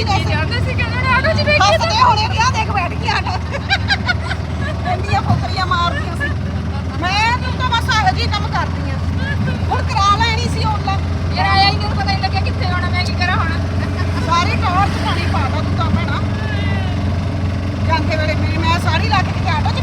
ਕੀ ਦੱਸ ਜਾਂਦੇ ਸੀ ਕਹਿੰਦੇ ਨੇ ਆਟੋ 'ਚ ਬੈਠੀ ਹੱਸਦੇ ਹੋਣੇ ਵੀ ਆ ਦੇਖ ਬੈਠ ਗਈ ਆਟੋ ਇੰਨੀਆਂ ਫੋਕਰੀਆਂ ਮਾਰਦੀਆਂ ਸੀ। ਮੈਂ ਤੂੰ ਤਾਂ ਬਸ ਇਹੋ ਜਿਹੀ ਕੰਮ ਕਰਦੀ ਆ ਹੁਣ ਕਰਾ ਲੈਣੀ ਸੀ ਉਹਨਾਂ ਯਾਰ ਆਇਆ ਹੀ ਨਹੀਂ ਪਤਾ ਨਹੀਂ ਲੱਗਿਆ ਕਿੱਥੇ ਹੋਣਾ ਮੈਂ ਕੀ ਕਰਾਂ ਹੁਣ। ਸਾਰੇ ਟੌਰ 'ਚ ਪਾਣੀ ਪਾਤਾ ਤੂੰ ਤਾਂ ਭੈਣਾ। ਜਾਂਦੇ ਵੇਲੇ ਮੈਂ ਸਾਰੀ ਲੱਗ ਕੇ ਆਟੋ 'ਚ